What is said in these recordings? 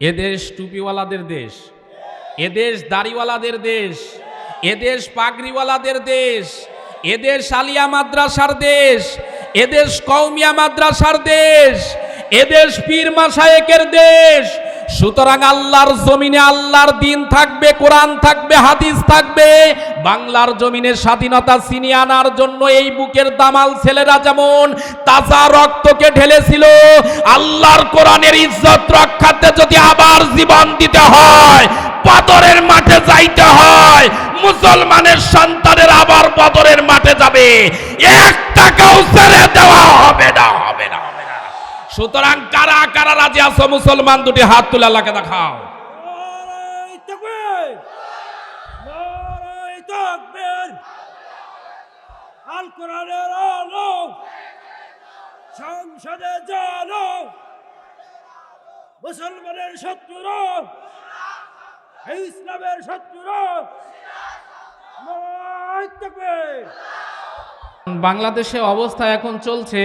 এদেশ টুপিওয়ালাদের দেশ এদেশ দাড়িওয়ালাদের দেশ এদেশ পাগড়িওয়ালাদের দেশ এদেশ আলিয়া মাদ্রাসার দেশ এদেশ কৌমিয়া মাদ্রাসার দেশ এদেশ পীর মাসায়েকের দেশ সুতরাং আল্লাহর জমিনে আল্লাহর দিন থাকবে, কোরআন থাকবে, হাদিস থাকবে। বাংলার জমিনে স্বাধীনতা ছিনিয়ে আনার জন্য এই বুকের দামাল ছেলেরা যেমন তাজা রক্তকে ঢেলেছিল, আল্লাহর কোরআনের ইজ্জত রক্ষাতে যদি আবার জীবন দিতে হয় বদরের মাঠে যাইতে হয়, মুসলমানের সন্তানের আবার বদরের মাঠে যাবে। এক টাকাও ছেড়ে দেওয়া হবে না হবে না। সুতরাং কারা কারা রাজি আছো মুসলমান দুটি হাত তুলে আল্লাহকে দেখাও। আল কোরআনের আলো সংসদে জানো মুসলমানের শত্রুরা ইসলামের শত্রুরা। বাংলাদেশে অবস্থা এখন চলছে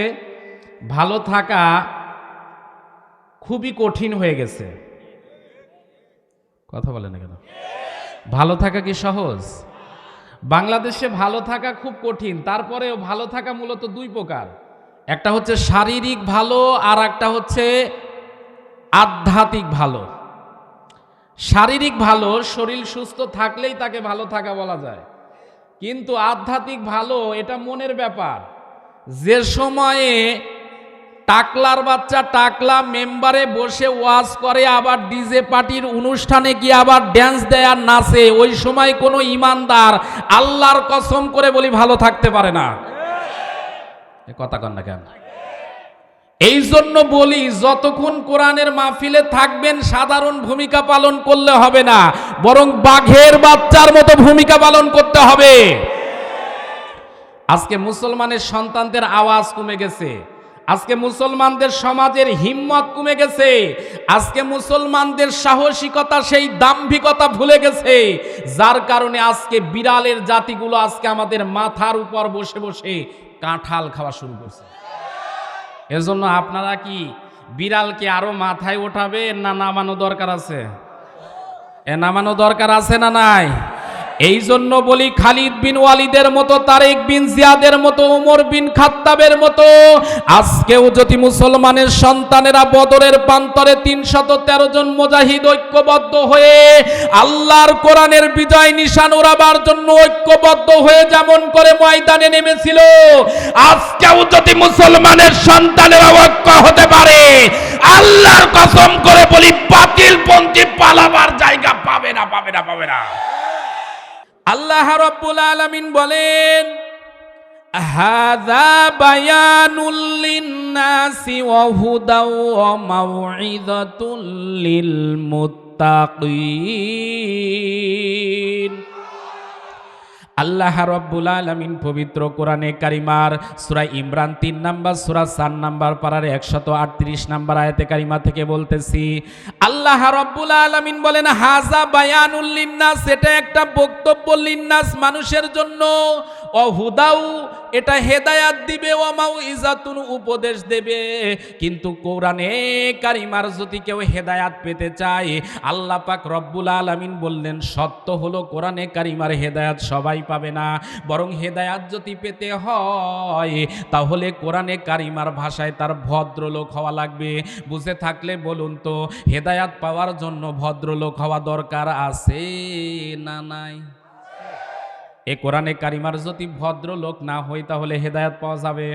ভালো থাকা খুবই কঠিন হয়ে গেছে। কথা বলে না কেন? ভালো থাকা কি সহজ? বাংলাদেশে ভালো থাকা খুব কঠিন, তারপরেও ভালো থাকা মূলত দুই প্রকার। একটা হচ্ছে শারীরিক ভালো, আর একটা হচ্ছে আধ্যাত্মিক ভালো। শারীরিক ভালো, শরীর সুস্থ থাকলেই তাকে ভালো থাকা বলা যায়। কিন্তু আধ্যাত্মিক ভালো, এটা মনের ব্যাপার। যে সময়ে টাকলার বাচ্চা, টাকলা মেম্বারে বসে ওয়াজ করে, আবার ডিজে পার্টির অনুষ্ঠানে গিয়ে আবার ড্যান্স দেয় আর নাচে। ওই সময় কোনো ইমানদার আল্লাহর কসম করে বলি ভালো থাকতে পারে না। কথা কন না কেন? এই জন্য বলি, যতক্ষণ কোরআনের মাহফিলে থাকবেন, সাধারণ ভূমিকা পালন করলে হবে না। বরং বাঘের বাচ্চার মতো ভূমিকা পালন করতে হবে। আজকে মুসলমানের সন্তানদের আওয়াজ কমে গেছে। আজকে মুসলমানদের সমাজের হিম্মত কমে গেছে। আজকে মুসলমানদের সাহসিকতা, সেই দাম্ভিকতা ভুলে গেছে। যার কারণে আজকে বিড়ালের জাতিগুলো আজকে আমাদের মাথার উপর বসে বসে কাঁঠাল খাওয়া শুরু করছে। এজন্য আপনারা কি বিড়ালকে আরও মাথায় ওঠাবে না নামানো দরকার আছে? এ নামানো দরকার আছে না নাই? এই জন্য বলি খালিদ বিন ওয়ালিদের মতো, তারেক বিন জিয়াদের মতো, উমর বিন খাত্তাবের মতো, আজকেও যদি মুসলমানের সন্তানেরা বদরের প্রান্তরে তিনশত তেরো জন মুজাহিদ ঐক্যবদ্ধ হয়ে আল্লাহর কোরআনের বিজয় নিশান ওড়াবার জন্য ঐক্যবদ্ধ হয়ে যেমন করে ময়দানে নেমেছিল, আজকেও যদি মুসলমানের সন্তানেরা ঐক্য হতে পারে, আল্লাহর কসম করে বলি বাতিল পন্থী পালাবার জায়গা পাবে না পাবে না পাবে না। আল্লাহ রব্বুল আলমিন বলেন হাদা বায়ানুল লিন্নাসি ওয়া মাউইযাতুল লিল মুত্তাকিন। আল্লাহ রব্বুল আলমিন পবিত্র কোরআনে কারিমার সুরা ইমরান তিন নাম্বার, সুরা চার নাম্বার পাড়ার একশত আটত্রিশ নাম্বার আয়াতে কারিমা থেকে বলতেছি, আল্লাহ রব্বুল আলমিন বলেন হাজা বায়ানুল্লিন্নাস এটা একটা বক্তব্য লিন্নাস মানুষের জন্য। অহুদাউ এটা হেদায়াত দিবে ওমাউ ইজাতুন উপদেশ দেবে। কিন্তু কোরআনে কারিমার যদি কেউ হেদায়াত পেতে চায়, আল্লাহ পাক রব্বুল আলামিন বললেন, সত্য হলো কোরআনে কারিমার হেদায়াত সবাই পাবে না। বরং হেদায়াত যদি পেতে হয়, তাহলে কোরআনে কারিমার ভাষায় তার ভদ্রলোক হওয়া লাগবে। বুঝে থাকলে বলুন তো, হেদায়াত পাওয়ার জন্য ভদ্রলোক হওয়া দরকার আছে না নাই? এ কোরআনে কারিমার যদি ভদ্রলোক না হয়, তাহলে হেদায়াত পাওয়া যাবে।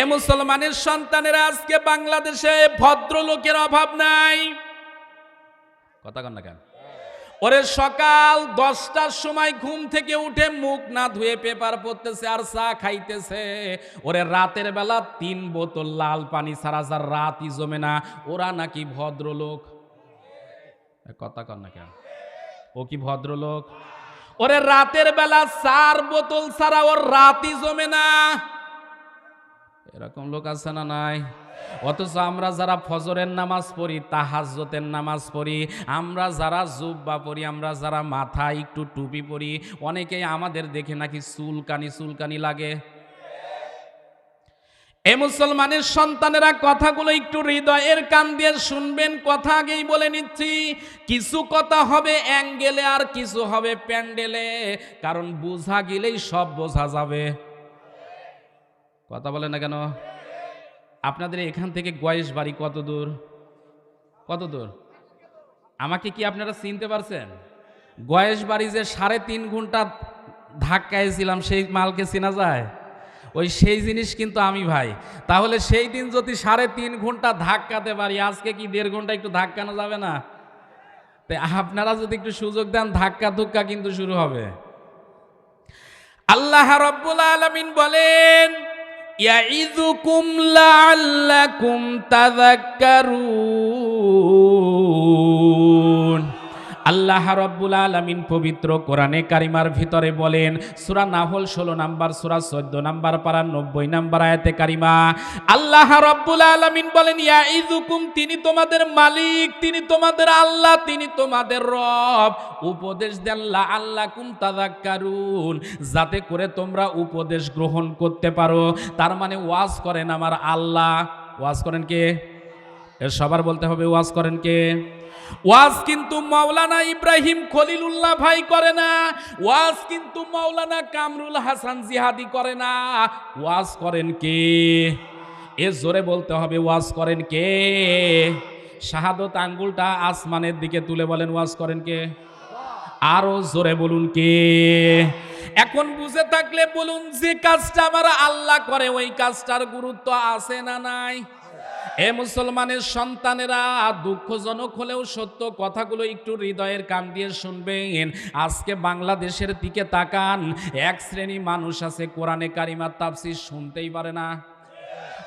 এ মুসলমানের সন্তানেরা আজকে বাংলাদেশে ভদ্রলোকের অভাব নাই। কথা কন না কেন? ওরে সকাল দশটার সময় ঘুম থেকে উঠে মুখ না ধুয়ে পেপার পড়তেছে আর চা খাইতেছে। ওরে রাতের বেলা তিন বোতল লাল পানি সারা সার রাতই জমে না, ওরা নাকি ভদ্রলোক? কথা কন না কেন? ও কি ভদ্রলোক? ওরে রাতের বেলা চার বোতল ছাড়া ওর রাতই জমে না। এরকম লোক আছে না নাই? অথচ আমরা যারা ফজরের নামাজ পড়ি তাহাজতের নামাজ পড়ি, আমরা যারা জুব্বা পড়ি, আমরা যারা মাথা একটু টুপি পড়ি, অনেকেই আমাদের দেখে নাকি চুলকানি চুলকানি লাগে। এ মুসলমানের সন্তানেরা কথাগুলো একটু হৃদয়ের কান দিয়ে শুনবেন, কথা আগেই বলে নিচ্ছি। কিছু কথা হবে অ্যাঙ্গেলে আর কিছু হবে প্যান্ডেলে, কারণ বোঝা গেলেই সব বোঝা যাবে। কথা বলে না কেন? আপনাদের এখান থেকে গয়েশ বাড়ি কত দূর? কত দূর? আমাকে কি আপনারা চিনতে পারছেন? গয়েশ বাড়ি যে সাড়ে তিন ঘণ্টা ধাক্কাইছিলাম সেই মালকে চেনা যায়? ওই সেই জিনিস কিন্তু আমি ভাই। তাহলে সেই দিন যদি সাড়ে তিন ঘণ্টা ধাক্কাতে পারি আজকে কি দেড় ঘণ্টা একটু ধাক্কানো যাবে না? তাই আপনারা যদি একটু সুযোগ দেন, ধাক্কা ধুক্কা কিন্তু শুরু হবে। আল্লাহ রব্বুল আলামিন বলেন ইয়াইযুকুম লাআল্লাকুম তাযাক্কারুন। আল্লাহ রব্বুল আলামিন পবিত্র কোরআনে কারিমার ভিতরে বলেন, সুরা নাহল 16 নাম্বার, সুরা 14 নাম্বার, পারা 90 নাম্বার আয়াতে কারিমা। আল্লাহ রব্বুল আলামিন বলেন ইয়াইযুকুম তিনি তোমাদের মালিক, তিনি তোমাদের আল্লাহ, তিনি তোমাদের রব। উপদেশ দেন লাআল্লাকুম তাযাক্কারুন, যাতে করে তোমরা উপদেশ গ্রহণ করতে পারো। তার মানে ওয়াজ করেন আমার আল্লাহ। ওয়াজ করেন কে? সবার বলতে হবে, ওয়াজ করেন কে? ওয়াজ কিন্তু মাওলানা ইব্রাহিম খলিলুল্লাহ ভাই করে না, ওয়াজ কিন্তু মাওলানা কামরুল হাসান জিহাদি করে না। ওয়াজ করেন কে? এ জোরে বলতে হবে, ওয়াজ করেন কে? শাহাদত আঙ্গুলটা আসমানের দিকে তুলে বলেন, ওয়াজ করেন কে? আরও জোরে বলুন কে? এখন বুঝে থাকলে বলুন, যে কাজটা আমার আল্লাহ করে, ওই কাজটার গুরুত্ব আছে না নাই? এ মুসলমানের সন্তানেরা, দুঃখজনক হলেও সত্য কথাগুলো একটু হৃদয়ের কান দিয়ে শুনবেন। আজকে বাংলাদেশের দিকে তাকান, এক শ্রেণি মানুষ আছে, কোরআনে কারিমার তাফসির শুনতেই পারে না।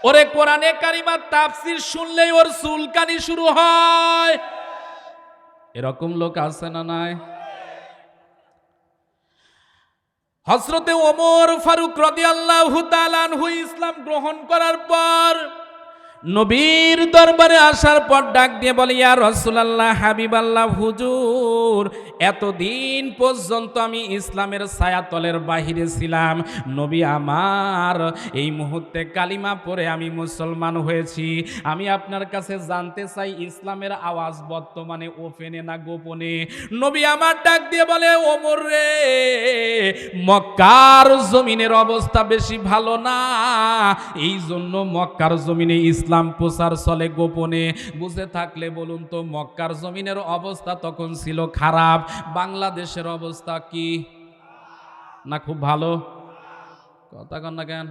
ওরে কোরআনে কারিমার তাফসির শুনলেই ওর চুলকানি শুরু হয়। এরকম লোক আছে না নাই? হজরতে ওমর ফারুক রদি আল্লাহ ইসলাম গ্রহণ করার পর নবীর দরবারে আসার পর ডাক দিয়ে বলে, ইয়া রসুলাল্লাহ হাবিব আল্লাহ হুজুর, এতদিন পর্যন্ত আমি ইসলামের ছায়াতলের বাহিরে ছিলাম। নবী আমার, এই মুহূর্তে কালিমা পরে আমি মুসলমান হয়েছি। আমি আপনার কাছে জানতে চাই, ইসলামের আওয়াজ বর্তমানে ওপেনে না গোপনে? নবী আমার ডাক দিয়ে বলে, ওমর রে, মক্কার জমিনের অবস্থা বেশি ভালো না। এই জন্য মক্কার জমিনে ইসলাম প্রচার চলে গোপনে। বুঝে থাকলে বলুন তো, মক্কার জমিনের অবস্থা তখন ছিল খারাপ। বাংলাদেশের অবস্থা কি? না খুব ভালো? কথা কন না কেন?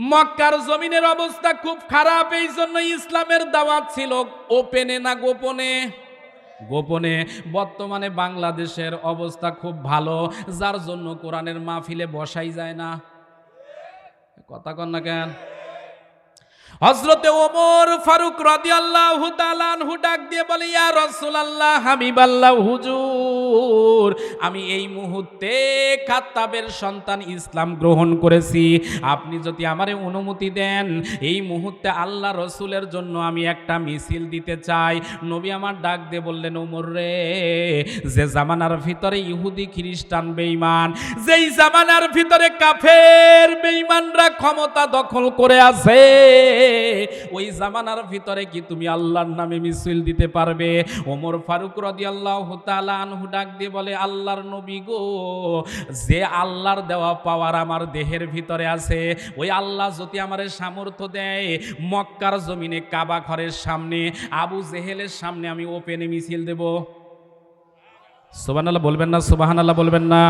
মক্কার জমিনের অবস্থা খুব খারাপ এই জন্য ইসলামের দাওয়াত ছিল ওপেনে না গোপনে? গোপনে। বর্তমানে বাংলাদেশের অবস্থা খুব ভালো, যার জন্য কোরআনের মাহফিলে বসাই যায় না। কথা কন না কেন? হজরতে ওমর ফারুক রাদিয়াল্লাহু আল্লাহ আনহু ডাক দিয়ে বলে ইয়া রাসূলুল্লাহ হাবিবাল্লাহ হুজুর। আমি এই মুহূর্তে খাত্তাবের সন্তান ইসলাম গ্রহণ করেছি। আপনি যদি আমারে অনুমতি দেন, এই মুহূর্তে আল্লাহ রসুলের জন্য আমি একটা মিছিল দিতে চাই। নবী আমার ডাক দিয়ে বললেন, ওমর রে, যে জামানার ভিতরে ইহুদি খ্রিস্টান বেঈমান, যেই জামানার ভিতরে কাফের বেঈমানরা ক্ষমতা দখল করে আছে, ওই জামানার ভিতরে কি তুমি আল্লাহর নামে মিছিল দিতে পারবে? ওমর ফারুক রদি আল্লাহ আনহু ডাক দিয়ে বলে, আল্লাহর নবী গো, যে আল্লাহর দেওয়া পাওয়ার আমার দেহের ভিতরে আছে, ওই আল্লাহ যদি আমার সামর্থ্য দেয়, মক্কার জমিনে কাবা ঘরের সামনে, আবু জেহেলের সামনে আমি ওপেনে মিছিল দেব। সুবাহ বলবেন না সুবাহান আল্লাহ বলবেন না।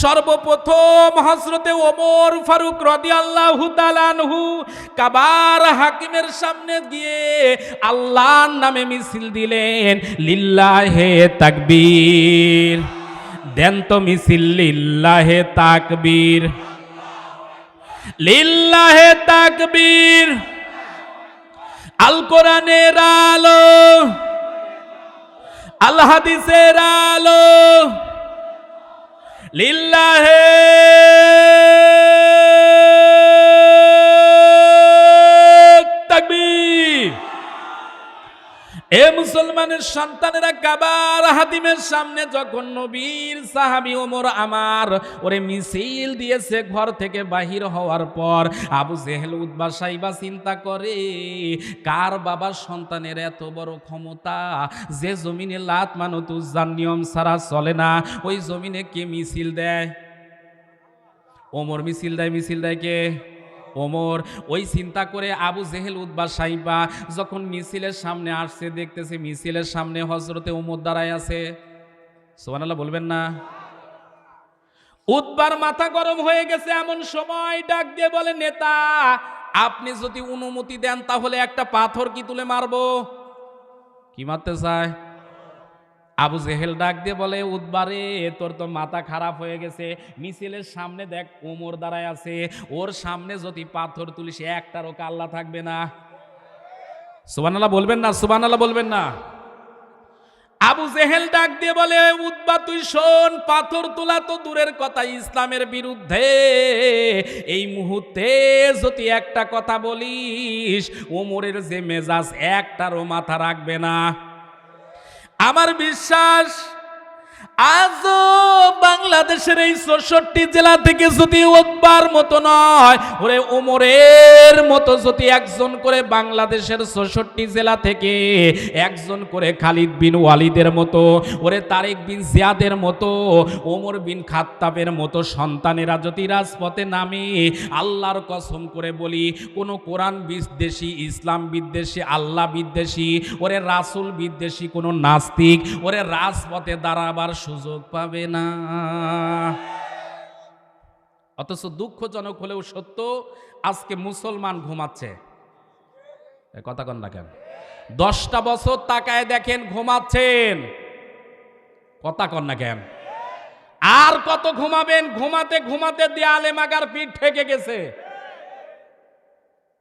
সর্বপ্রথম হজরতে ওমর ফারুক রদি আল্লাহ তালানহু কাবার হাকিমের সামনে গিয়ে আল্লাহর নামে মিছিল দিলেন, লিল্লাহে তাকবীর। দেন তো মিছিল, লিল্লাহে তাকবীর। লিল্লাহে তাকবীর। আল কোরআনের আলো, আল হাদিসের আলো। লিল্লাহে এ মুসলমানের সন্তানেরা কাবার হাদিমের সামনে যখন নবীর সাহাবি ওমর আমার ওরে মিছিল দিয়েছে ঘর থেকে বাহির হওয়ার পর, আবু জেহেল উদ্বা সাইবা চিন্তা করে, কার বাবার সন্তানের এত বড় ক্ষমতা? যে জমিনে লাত মানতুজান নিয়ম ছাড়া চলে না। ওই জমিনে কে মিছিল দেয়? ওমর মিছিল দেয় মিছিল দেয় কে? ওমর, ওই চিন্তা করে আবু জেহেল উদ্বা সাইবা যখন মিছিলের সামনে আসছে, দেখতেছে মিছিলের সামনে হজরতে ওমর দাঁড়ায় আছে। সোমানাল্লাহ বলবেন না? উদ্বার মাথা গরম হয়ে গেছে এমন সময় ডাক দিয়ে বলে, নেতা, আপনি যদি অনুমতি দেন, তাহলে একটা পাথর কি তুলে মারবো? কি মারতে চায়? আবু জেহেল ডাক দিয়ে বলে, উদ্বারে, তোর তো মাথা খারাপ হয়ে গেছে। মিছিলের সামনে দেখ ওমর দাঁড়ায় আছে। ওর সামনে যদি পাথর তুলিস, একটারও কাল্লা থাকবে না। সুবানাল্লাহ বলবেন না সুবানাল্লাহ বলবেন না। আবু জেহেল ডাক দিয়ে বলে, উদ্বা, তুই শোন, পাথর তোলা তো দূরের কথা, ইসলামের বিরুদ্ধে। এই মুহূর্তে যদি একটা কথা বলিস ওমরের যে মেজাজ, একটারও মাথা রাখবে না। আমার বিশ্বাস আজও বাংলাদেশের এই চৌষট্টি জেলা থেকে যদি ওকবার মতো নয়, ওরে ওমরের মতো যদি একজন করে বাংলাদেশের চৌষট্টি জেলা থেকে একজন করে খালিদ বিন ওয়ালিদের মতো, ওরে তারেক বিন জিয়াদের মতো, ওমর বিন খাত্তাবের মতো সন্তানেরা যদি রাজপথে নামে, আল্লাহর কসম করে বলি, কোনো কোরআন বিদ্বেষী, ইসলাম বিদ্বেষী, আল্লাহ বিদ্বেষী, ওরে রাসুল বিদ্বেষী, কোনো নাস্তিক, ওরে রাজপথে দাঁড়াবার সুযোগ পাবে না। অথচ দুঃখজনক হলেও সত্য, আজকে মুসলমান ঘুমাচ্ছে। কথা কন না কেন? দশটা বছর তাকায় দেখেন ঘুমাচ্ছেন। কথা কন না কেন? আর কত ঘুমাবেন? ঘুমাতে ঘুমাতে দেয়ালে মাগার পিঠ ঠেকে গেছে।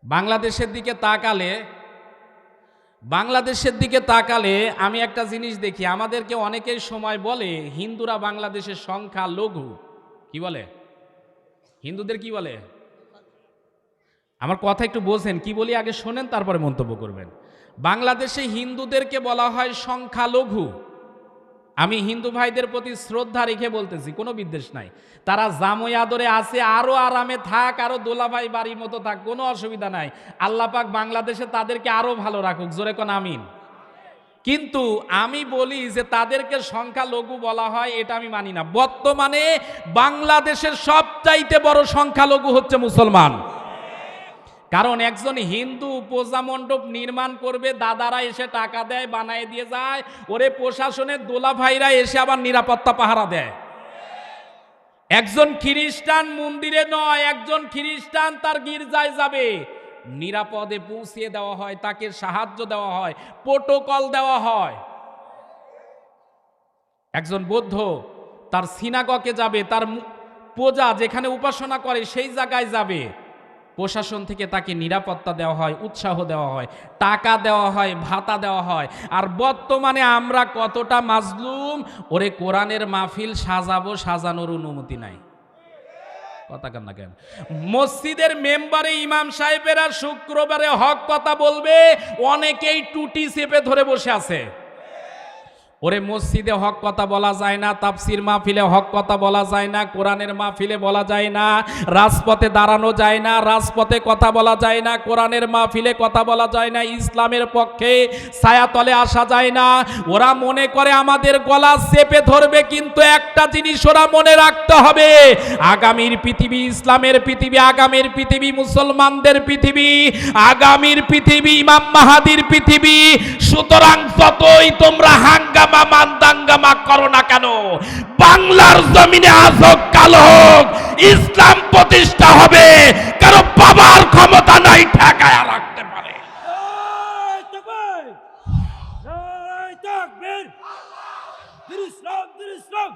বাংলাদেশের দিকে তাকালে বাংলাদেশের দিকে তাকালে আমি একটা জিনিস দেখি, আমাদেরকে অনেকের সময় বলে, হিন্দুরা বাংলাদেশের সংখ্যা লঘু কি বলে? হিন্দুদের কি বলে? আমার কথা একটু বোঝেন, কি বলি আগে শোনেন, তারপরে মন্তব্য করবেন। বাংলাদেশে হিন্দুদেরকে বলা হয় সংখ্যালঘু। আমি হিন্দু ভাইদের প্রতি শ্রদ্ধা রেখে বলতেছি, কোনো বিদ্বেষ নাই। তারা জামই আদরে আছে, আরও আরামে থাক, আরও দোলাভাই বাড়ির মতো থাক, কোনো অসুবিধা নাই। আল্লাহ পাক বাংলাদেশে তাদেরকে আরও ভালো রাখুক, জোরে কোন আমিন। কিন্তু আমি বলি যে তাদেরকে সংখ্যালঘু বলা হয়, এটা আমি মানি না। বর্তমানে বাংলাদেশের সবচাইতে বড় সংখ্যালঘু হচ্ছে মুসলমান। কারণ একজন হিন্দু পূজা মণ্ডপ নির্মাণ করবে, দাদারা এসে টাকা দেয়, বানায় দিয়ে যায়। ওরে প্রশাসনের দোলা ভাইরা এসে আবার নিরাপত্তা পাহারা দেয়। একজন খ্রিস্টান মন্দিরে নয়, একজন খ্রিস্টান তার গির্জায় যাবে। নিরাপদে পৌঁছিয়ে দেওয়া হয়, তাকে সাহায্য দেওয়া হয়, প্রোটোকল দেওয়া হয়। একজন বৌদ্ধ তার সিনাগকে যাবে, তার পূজা যেখানে উপাসনা করে সেই জায়গায় যাবে। প্রশাসন থেকে তাকে নিরাপত্তা দেওয়া হয়, উৎসাহ দেওয়া হয়, টাকা দেওয়া হয়, ভাতা দেওয়া হয়। আর বর্তমানে আমরা কতটা মাজলুম, ওরে কোরআনের মাহফিল সাজাবো, সাজানোর অনুমতি নাই। কথা কেন না কেন? মসজিদের মেম্বারে ইমাম সাহেবেরা শুক্রবারে হক কথা বলবে, অনেকেই টুটি চেপে ধরে বসে আছে। ওরে মসজিদে হক কথা বলা যায় না, তাফসির মাহফিলে হক কথা বলা যায় না, কোরআনের মাহফিলে বলা যায় না, রাজপথে দাঁড়ানো যায় না, রাজপথে কথা বলা যায় না, কোরআনের মাহফিলে কথা বলা যায় না, ইসলামের পক্ষে ছায়াতলে আসা যায় না। ওরা মনে করে আমাদের গলা চেপে ধরবে, কিন্তু একটা জিনিস ওরা মনে রাখতে হবে, আগামীর পৃথিবী ইসলামের পৃথিবী, আগামীর পৃথিবী মুসলমানদের পৃথিবী, আগামীর পৃথিবী ইমাম মাহাদির পৃথিবী, সুতরাং যতই তোমরা হাঙ্গামা মান্দাঙ্গামা করো না কেন? বাংলার জমিনে আজ হোক, কাল হোক, ইসলাম প্রতিষ্ঠা হবে। কারও বাবার ক্ষমতা নাই, ঠেকায় রাখতে পারে। ইসলাম ইসলাম